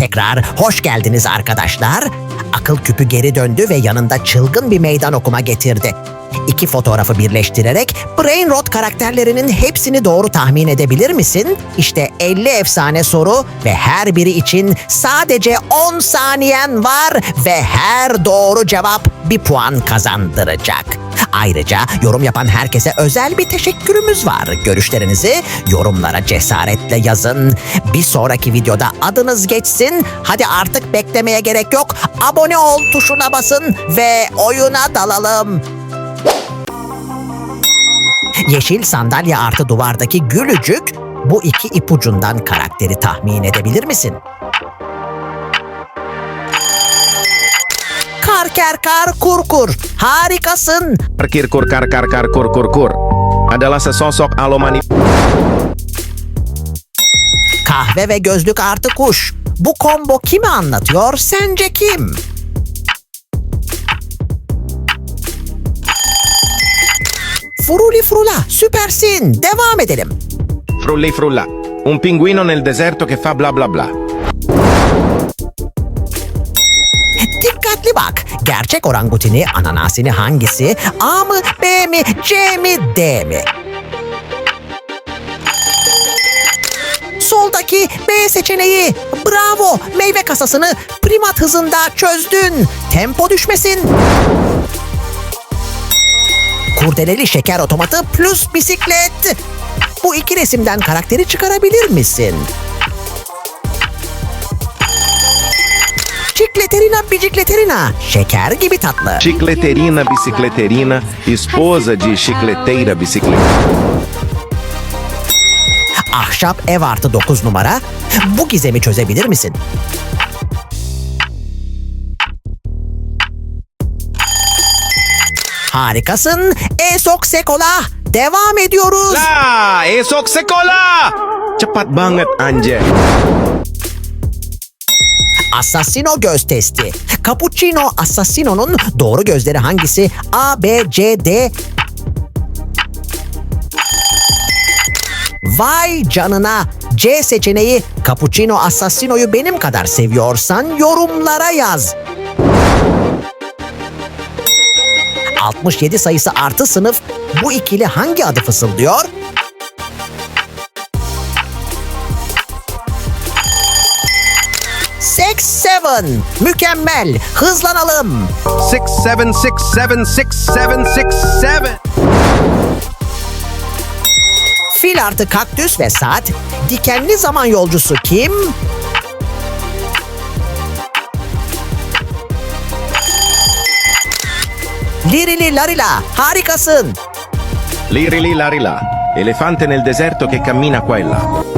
Tekrar hoş geldiniz arkadaşlar. Akıl küpü geri döndü ve yanında çılgın bir meydan okuma getirdi. İki fotoğrafı birleştirerek Brain Rot karakterlerinin hepsini doğru tahmin edebilir misin? İşte 50 efsane soru ve her biri için sadece 10 saniyen var ve her doğru cevap bir puan kazandıracak. Ayrıca yorum yapan herkese özel bir teşekkürümüz var. Görüşlerinizi yorumlara cesaretle yazın. Bir sonraki videoda adınız geçsin. Hadi artık beklemeye gerek yok. Abone ol tuşuna basın ve oyuna dalalım. Yeşil sandalye artı duvardaki gülücük bu iki ipucundan karakteri tahmin edebilir misin? Kar kar kur kur. Harikasın. Kir kur kar kar kar kur kur kur adalah sesosok alomani Kahve ve gözlük artı kuş. Bu combo kimi anlatıyor? Sence kim? Furuli frula, süpersin. Devam edelim. frulli frulla. Un pinguino nel deserto che fa bla bla bla. Dikkatli bak. Gerçek orangutini, ananasini hangisi? A mı, B mi, C mi, D mi? Soldaki B seçeneği. Bravo. Meyve kasasını primat hızında çözdün. Tempo düşmesin. Kurdeleli şeker otomatı plus bisiklet. Bu iki resimden karakteri çıkarabilir misin? Cikleterina bicikleterina. Şeker gibi tatlı. Chicleterina bicicleterina, esposa de chicleteira bicicleta. Ahşap ev artı 9 numara. Bu gizemi çözebilir misin? Harikasın. Esok Sekola. Devam ediyoruz. La, esok sekolah! Cepat banget anjay. Assassino göz testi. Cappuccino Assassino'nun doğru gözleri hangisi? A, B, C, D. Vay canına. C seçeneği Cappuccino Assassino'yu benim kadar seviyorsan yorumlara yaz. 67 sayısı artı sınıf bu ikili hangi adı fısıldıyor? Seven. Mükemmel. Hızlanalım. Six seven six seven six seven six seven. Fil artı kaktüs ve saat. Dikenli zaman yolcusu kim? Lirili larila. Harikasın. Lirili larila. Elefante nel deserto che cammina qua e là.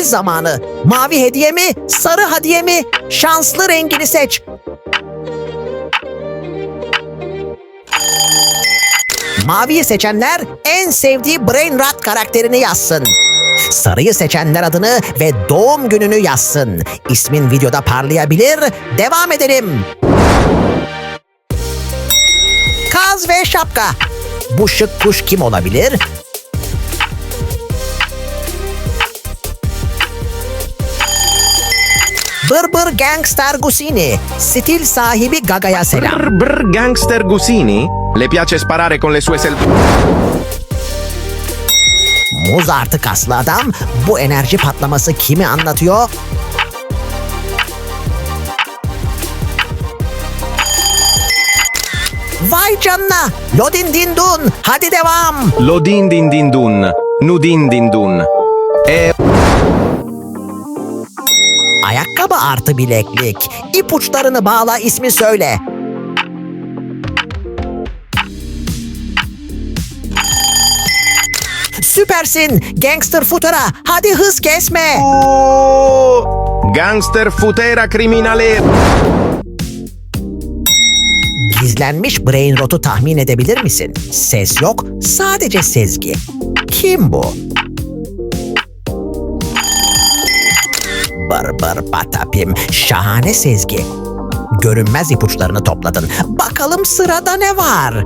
Sürpriz zamanı. Mavi hediye mi? Sarı hediye mi? Şanslı rengini seç. Maviyi seçenler en sevdiği Brain Rat karakterini yazsın. Sarıyı seçenler adını ve doğum gününü yazsın. İsmin videoda parlayabilir. Devam edelim. Kaz ve şapka. Bu şık kuş kim olabilir? Bır bır Gangster Gusini. Stil sahibi Gaga'ya selam. Brr gangster Gusini. Le piace sparare con le sue sel... Muz artı kaslı adam bu enerji patlaması kimi anlatıyor? Vay canına! Lodin din dun! Hadi devam! Lodin din din dun. Nudin din dun. E Ayakkabı artı bileklik. İpuçlarını bağla ismi söyle. Süpersin! Gangster Futura! Hadi hız kesme! Gangster futera criminale. Gizlenmiş brain rotu tahmin edebilir misin? Ses yok, sadece sezgi. Kim bu? bır bır patapim. Şahane Sezgi. Görünmez ipuçlarını topladın. Bakalım sırada ne var?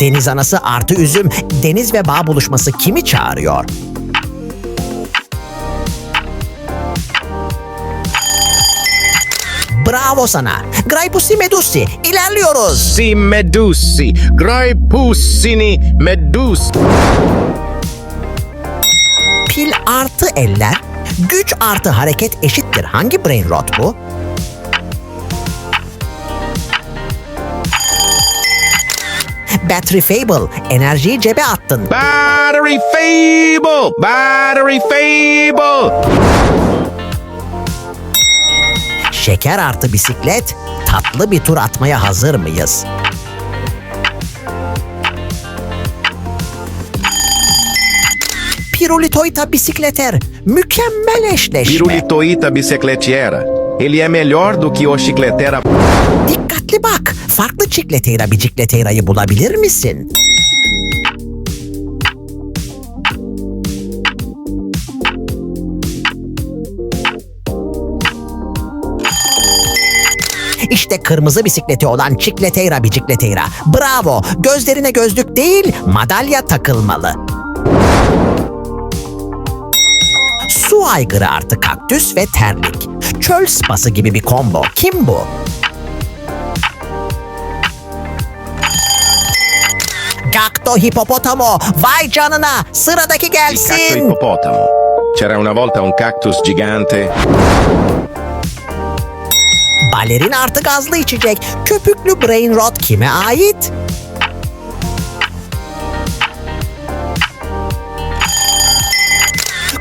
Deniz anası artı üzüm, deniz ve bağ buluşması kimi çağırıyor? Bravo sana. Graipusi medusi. İlerliyoruz. Si medusi. Graipusini medusi. Pil artı eller, güç artı hareket eşittir. Hangi brain rot bu? Battery Fable, enerjiyi cebe attın. Battery Fable! Battery Fable! Şeker artı bisiklet, tatlı bir tur atmaya hazır mıyız? Pirulitoita bisikleter, mükemmel eşleşme. Pirulitoita bicicletiera. Ele é melhor do que o chicletera. Dikkatli bak, farklı çikleteyra bicikleteyrayı bulabilir misin? İşte kırmızı bisikleti olan Çikleteyra Bicikleteyra. Bravo! Gözlerine gözlük değil, madalya takılmalı. Aygırı artı kaktüs ve terlik. Çöl spası gibi bir combo. Kim bu? Gakto hipopotamo. Vay canına. Sıradaki cacto gelsin. ippopotamo. C'era una volta un cactus gigante. Balerin artı gazlı içecek. Köpüklü brain rot kime ait?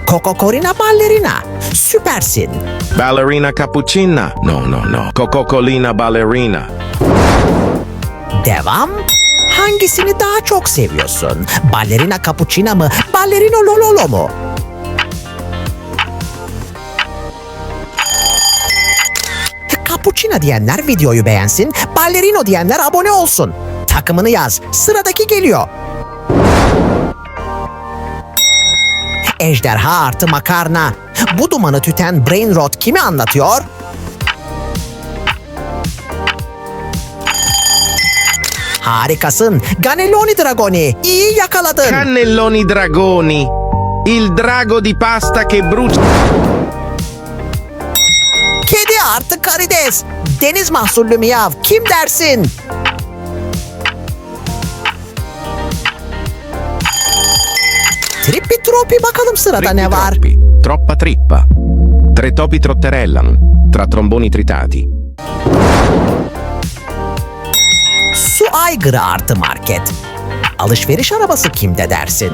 Cococorina ballerina. Süpersin. Ballerina cappuccina. No, no, no. Cococolina ballerina. Devam. Hangisini daha çok seviyorsun? Ballerina cappuccina mı? Ballerino lololo mu? Cappuccino diyenler videoyu beğensin, ballerino diyenler abone olsun. Takımını yaz. Sıradaki geliyor. Ejderha artı makarna. Bu dumanı tüten brain rot kimi anlatıyor? Harikasın. Ganelloni Dragoni. İyi yakaladın. Cannelloni dragoni. Il drago di pasta che brucia. Kedi artı karides. Deniz mahsullü miyav. Kim dersin? Trippi troppi bakalım sırada ne var? Troppi, troppa trippa. Tre topi trotterellano. Tra tromboni tritati. Su aygırı artı market. Alışveriş arabası kimde dersin?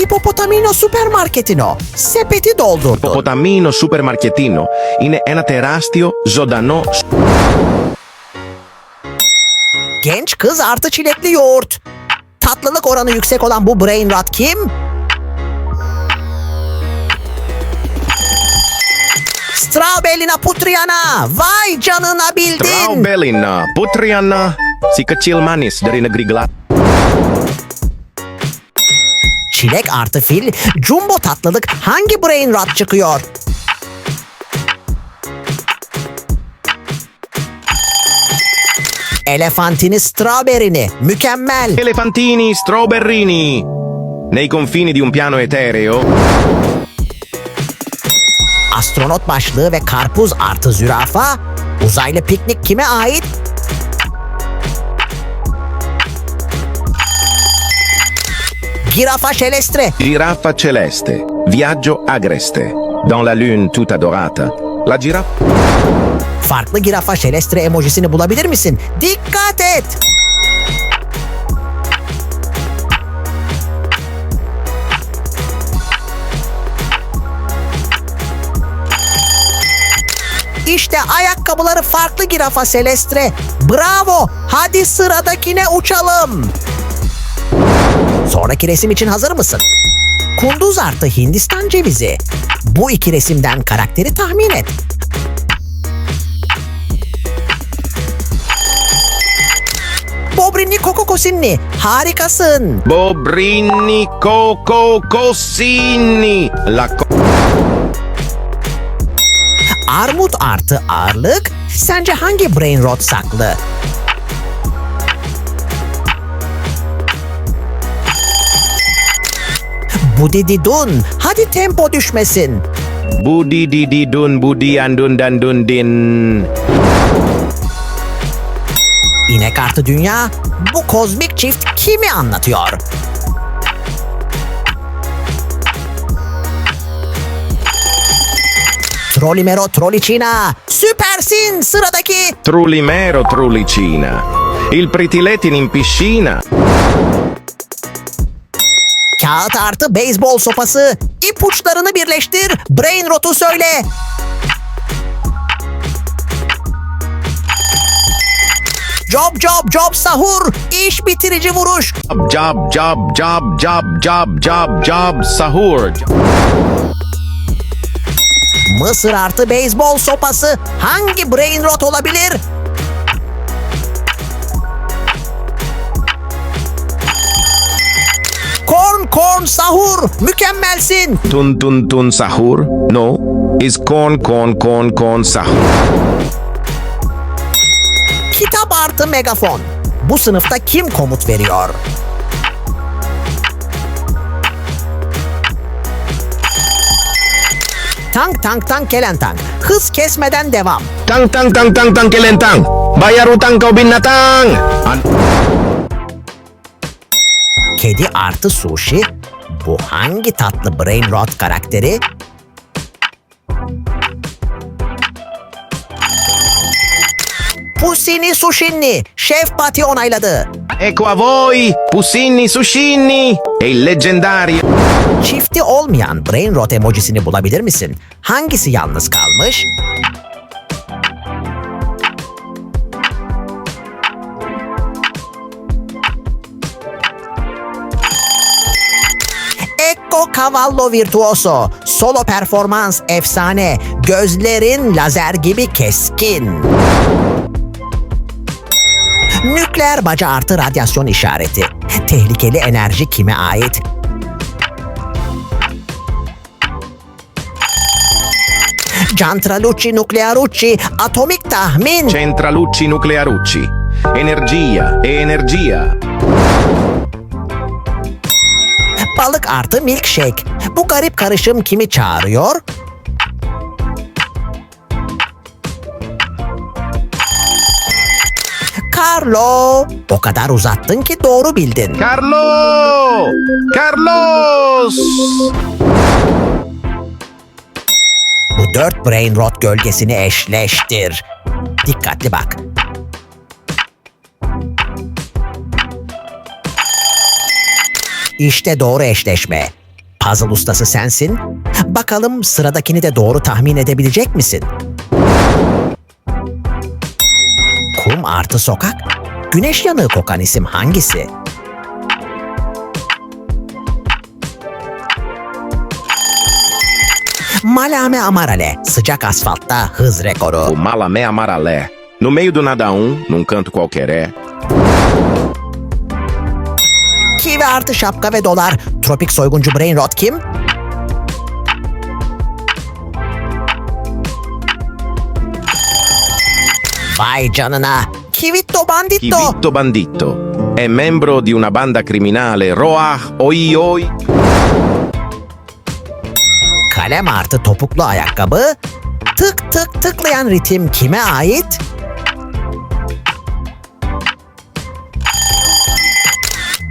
Hipopotamino süpermarketino. Sepeti doldurdun. Potamino supermarketino. Είναι ένα τεράστιο ζωντανό Genç kız artı çilekli yoğurt. Tatlılık oranı yüksek olan bu brain rot kim? Straubellina putriana. Vay canına bildin. Traubelina, Putriana, si kecil manis dari negeri gelap. Çilek artı fil. Jumbo tatlılık hangi brain rot çıkıyor? Elefantini strawberry'ni. Mükemmel. Elefantini, strawberrini. Nei confini di un piano etereo, Astronot başlığı ve karpuz artı zürafa. Uzaylı piknik kime ait? Girafa şelestre. giraffa celeste, viaggio agreste. Dans la lune tutta dorata, la giraffa Farklı girafa şelestre emojisini bulabilir misin? Dikkat et! İşte ayakkabıları farklı girafa Celestre. Bravo! Hadi sıradakine uçalım. Sonraki resim için hazır mısın? Kunduz artı Hindistan cevizi. Bu iki resimden karakteri tahmin et. Bobrini Koko Kosinni. Harikasın. Bobrini Coco Cosini. La Armut artı ağırlık. Sence hangi brain rot saklı? Budididun. Hadi tempo düşmesin. Budi di di dun budi andun dan dun din. İnek artı dünya bu kozmik çift kimi anlatıyor? Trollimero Trollicina süpersin sıradaki Trullimero Trullicina. Il pretiletin in piscina. Kağıt artı beyzbol sopası. İpuçlarını birleştir. Brain rotu söyle. Job job job sahur. İş bitirici vuruş. Job, job, job, job, job, job, job, sahur. Mısır artı beyzbol sopası. Hangi brain rot olabilir? Korn sahur mükemmelsin. Tun tun tun sahur. No. Is corn, corn, corn, corn sahur. Kitap artı megafon. Bu sınıfta kim komut veriyor? Tank tank tank gelen tank. Hız kesmeden devam. Tang tang tang tang tang kelentang. Bayar utang kau binatang. An- Kedi artı sushi. Bu hangi tatlı brain rot karakteri? Pusini Sushinni. Şef Pati onayladı. Ecco a voi, Pussini Sushini e il leggendario. Çifti olmayan brain rot emojisini bulabilir misin? Hangisi yalnız kalmış? Ecco Cavallo Virtuoso. Solo performans efsane. Gözlerin lazer gibi keskin. Nükleer baca artı radyasyon işareti. Tehlikeli enerji kime ait? Giantralucci Nuclearucci, atomik tahmin. Centralucci nuclearucci. Energia e energia. Balık artı milkshake. Bu garip karışım kimi çağırıyor? Carlo. O kadar uzattın ki doğru bildin. Carlo! Carlos! Bu dört brain rot gölgesini eşleştir. Dikkatli bak. İşte doğru eşleşme. Puzzle ustası sensin. Bakalım sıradakini de doğru tahmin edebilecek misin? Kum artı sokak. Güneş yanığı kokan isim hangisi? Malame Amarale, sıcak asfaltta hız rekoru. O Malamé Amaralé. No meio do nada um, num canto qualquer é. Kiwi artı şapka ve dolar. Tropik soyguncu Brain Rot kim? Vay canına. Kivitto Banditto. Chivitto Banditto. È membro di una banda criminale Roah Oi Oi. Kalem artı topuklu ayakkabı. Tık tık tıklayan ritim kime ait?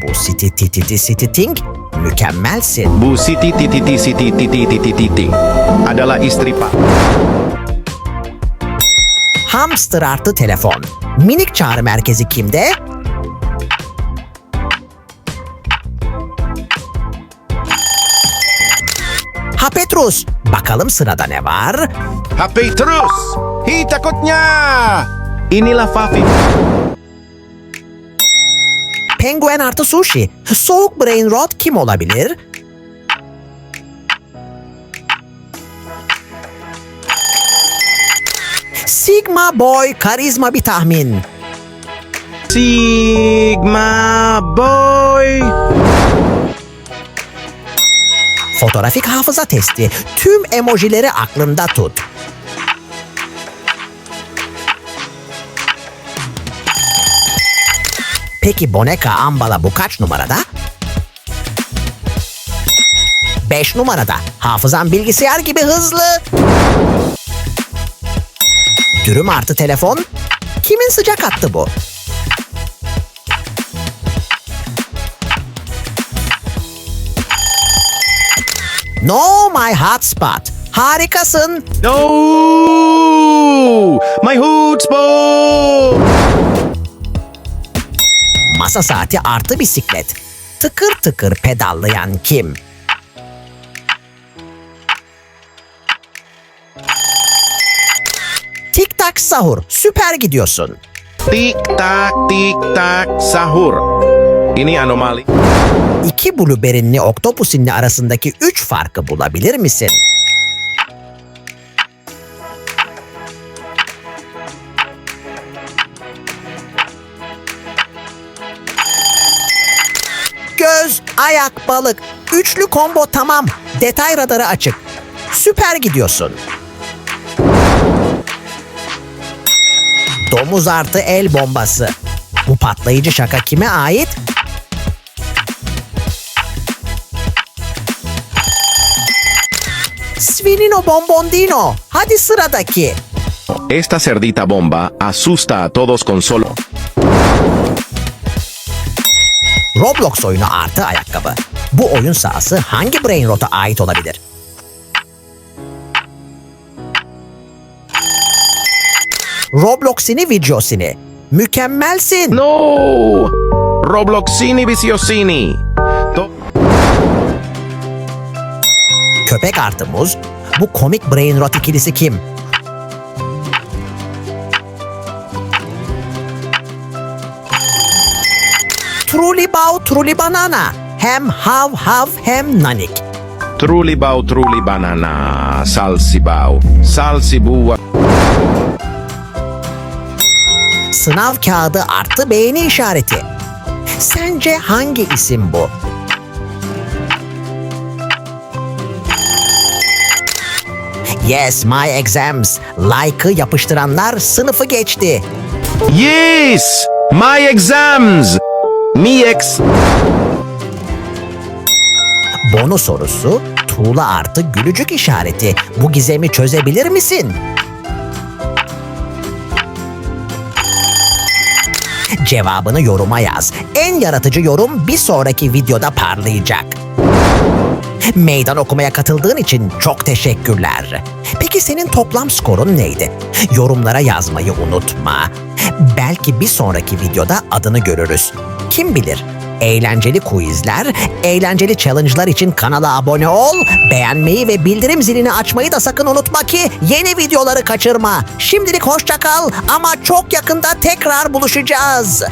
Bu City Tititi City Ting mükemmelsin. Bu Siti Titi Titi Siti Titi Titi Titi adalah istri Pak. Hamster artı telefon. Minik çağrı merkezi kimde? Ha Petrus. Bakalım sırada ne var? Ha Petrus! Hi takutnya! Inilah Fafi. Penguen artı sushi. Soğuk brain rot kim olabilir? Sigma Boy karizma bir tahmin. Sigma Boy. Fotoğrafik hafıza testi. Tüm emojileri aklında tut. Peki Boneka Ambala bu kaç numarada? 5 numarada. Hafızan bilgisayar gibi hızlı. Dürüm artı telefon. Kimin sıcak hattı bu? No my hotspot. Harikasın. No! My hotspot! Masa saati artı bisiklet. Tıkır tıkır pedallayan kim? Tik tak sahur. Süper gidiyorsun. Tik tak, tik tak, sahur. Ini anomali. İki blueberry'inli oktopusinli arasındaki üç farkı bulabilir misin? Göz, ayak, balık. Üçlü combo tamam. Detay radarı açık. Süper gidiyorsun. Domuz artı el bombası. Bu patlayıcı şaka kime ait? Svinino bombondino. Hadi sıradaki. Esta cerdita bomba asusta a todos con solo. Roblox oyunu artı ayakkabı. Bu oyun sahası hangi brain rota ait olabilir? Roblox'ini videosini. Mükemmelsin. No! Robloxini viciosini. To- Köpek artı muz. Bu komik brain rot ikilisi kim? Trulibao Trulibanana. Hem hav hav hem nanik. Trulibau truli banana. Salsibau. Salsibua. Sınav kağıdı artı beğeni işareti. Sence hangi isim bu? Yes, my exams. Like'ı yapıştıranlar sınıfı geçti. Yes! My exams! Mi ex... Bonus sorusu tuğla artı gülücük işareti. Bu gizemi çözebilir misin? Cevabını yoruma yaz. En yaratıcı yorum bir sonraki videoda parlayacak. Meydan okumaya katıldığın için çok teşekkürler. Peki senin toplam skorun neydi? Yorumlara yazmayı unutma. Belki bir sonraki videoda adını görürüz. Kim bilir? Eğlenceli quizler, eğlenceli challenge'lar için kanala abone ol, beğenmeyi ve bildirim zilini açmayı da sakın unutma ki yeni videoları kaçırma. Şimdilik hoşça kal ama çok yakında tekrar buluşacağız.